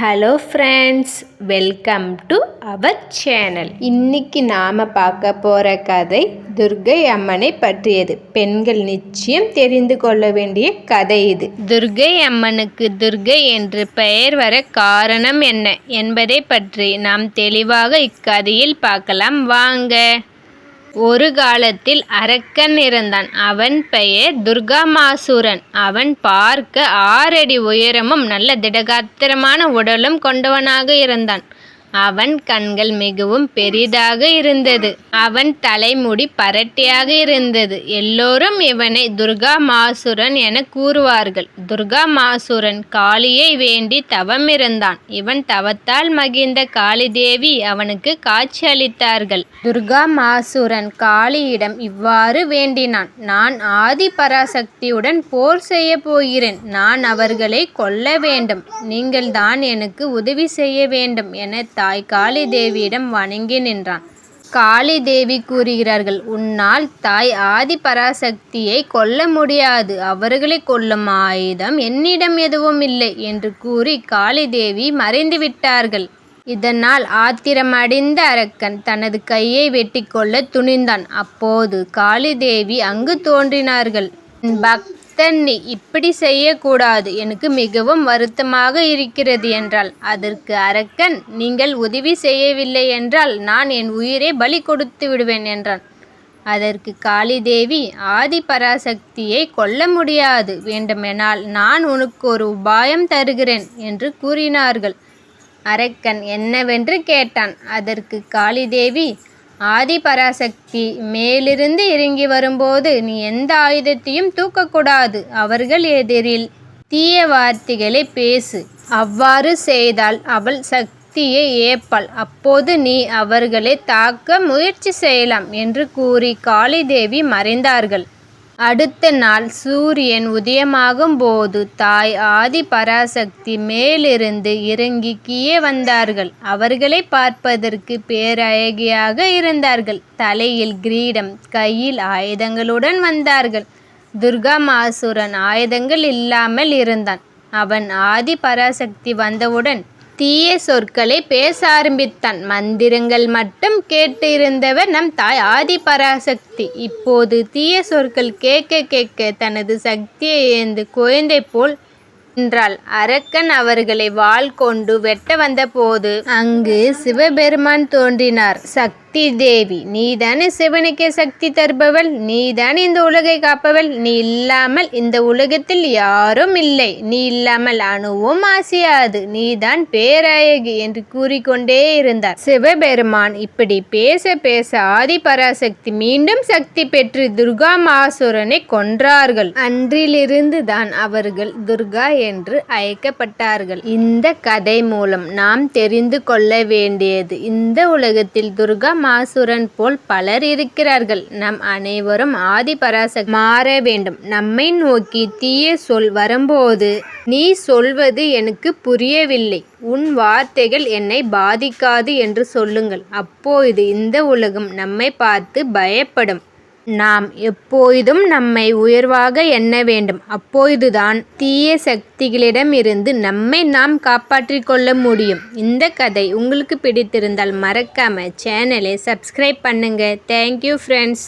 Hello friends welcome to our channel இன்னைக்கு நாம் பார்க்க போகிற கதை துர்கை அம்மனை பற்றியது. பெண்கள் நிச்சயம் தெரிந்து கொள்ள வேண்டிய கதை இது. துர்கை அம்மனுக்கு துர்கை என்று பெயர் வர காரணம் என்ன என்பதை பற்றி நாம் தெளிவாக இக்கதையில் பார்க்கலாம். வாங்க. ஒரு காலத்தில் அரக்கன் இருந்தான். அவன் பெயர் துர்காமாசுரன். அவன் பார்க்க ஆறடி உயரமும் நல்ல திடகாத்திரமான உடலும் கொண்டவனாக இருந்தான். அவன் கண்கள் மிகவும் பெரிதாக இருந்தது. அவன் தலைமுடி பரட்டியாக இருந்தது. எல்லோரும் இவனை துர்கா மாசுரன் என கூறுவார்கள். துர்கா மாசுரன் காளியை வேண்டி தவம் இருந்தான். இவன் தவத்தால் மகிழ்ந்த காளி தேவி அவனுக்கு காட்சி அளித்தார்கள். துர்கா மாசுரன் காளியிடம் இவ்வாறு வேண்டினான். நான் ஆதி பராசக்தியுடன் போர் செய்ய போகிறேன். நான் அவர்களை கொல்ல வேண்டும். நீங்கள் தான் எனக்கு உதவி செய்ய வேண்டும் என தாய் காளி தேவியிடம் வணங்கி நின்றான். காளி தேவி கூறுகிறார்கள் உன்னால் தாய் ஆதி பராசக்தியை கொல்ல முடியாது. அவர்களை கொல்லும் ஆயுதம் என்னிடம் எதுவும் இல்லை என்று கூறி காளி தேவி மறைந்து விட்டார்கள். இதனால் ஆத்திரமடைந்த அரக்கன் தனது கையை வெட்டிக்கொள்ள துணிந்தான். அப்போது காளி தேவி அங்கு தோன்றினார்கள். பக்த தண்ணி நீ இப்படி செய்யக்கூடாது. எனக்கு மிகவும் வருத்தமாக இருக்கிறது என்றால் அதற்கு அரக்கன் நீங்கள் உதவி செய்யவில்லை என்றால் நான் என் உயிரை பலி கொடுத்து விடுவேன் என்றான். அதற்கு காளிதேவி ஆதி பராசக்தியை கொல்ல முடியாது. வேண்டுமெனால் நான் உனக்கு ஒரு உபாயம் தருகிறேன் என்று கூறினார்கள். அரக்கன் என்னவென்று கேட்டான். அதற்கு காளிதேவி ஆதிபராசக்தி மேலிருந்து இறங்கி வரும்போது நீ எந்த ஆயுதத்தையும் தூக்கக்கூடாது. அவர்கள் எதிரில் தீய வார்த்தைகளை பேசு. அவ்வாறு செய்தால் அவள் சக்தியை ஏற்பாள் அப்போது நீ அவர்களை தாக்க முயற்சி செய்யலாம் என்று கூறி காளிதேவி மறைந்தார்கள். அடுத்த நாள் சூரியன் உதயமாகும் போது தாய் ஆதி பராசக்தி மேலிருந்து இறங்கி கீழே வந்தார்கள். அவர்களை பார்ப்பதற்கு பேரழகியாக இருந்தார்கள். தலையில் கிரீடம் கையில் ஆயுதங்களுடன் வந்தார்கள். துர்கா மாசுரன் ஆயுதங்கள் இல்லாமல் இருந்தான். அவன் ஆதி பராசக்தி வந்தவுடன் தீய சொற்களை பேச ஆரம்பித்தான். மந்திரங்கள் மட்டும் கேட்டு இருந்தவர் நம் தாய் ஆதி பராசக்தி. இப்போது தீய சொற்கள் கேட்க கேட்க தனது சக்தியை ஏந்து குழந்தை போல் என்றால் அரக்கன் அவர்களை வாள் கொண்டு வெட்ட வந்தபோது அங்கு சிவபெருமான் தோன்றினார். சக்தி தேவி நீதானே சிவனுக்கே சக்தி தருபவள் நீதானே இந்த உலகை காப்பவள் நீ இல்லாமல் இந்த உலகத்தில் யாரும் இல்லை. நீ இல்லாமல் அணுவும் ஆசையாது நீதான் பேராயகி என்று கூறிக்கொண்டே இருந்தார். சிவபெருமான் இப்படி பேச பேச ஆதி பராசக்தி மீண்டும் சக்தி பெற்று துர்கா மாசுரனை கொன்றார்கள். அன்றிலிருந்து தான் அவர்கள் துர்கா என்று அழைக்கப்பட்டார்கள். இந்த கதை மூலம் நாம் தெரிந்து கொள்ள வேண்டியது இந்த உலகத்தில் துர்கா மாசுரன் போல் பலர் இருக்கிறார்கள். நம் அனைவரும் ஆதிபராசக் மாற வேண்டும். நம்மை நோக்கி தீய சொல் வரும்போது நீ சொல்வது எனக்கு புரியவில்லை. உன் வார்த்தைகள் என்னை பாதிக்காது என்று சொல்லுங்கள். அப்போது இந்த உலகம் நம்மை பார்த்து பயப்படும். நாம் எப்போதும் நம்மை உயர்வாக எண்ண வேண்டும். அப்போதுதான் தீய சக்திகளிடம் இருந்து நம்மை நாம் காப்பாற்றிக் கொள்ள முடியும். இந்த கதை உங்களுக்கு பிடித்திருந்தால் மறக்காம சேனலை சப்ஸ்கிரைப் பண்ணுங்க. Thank you friends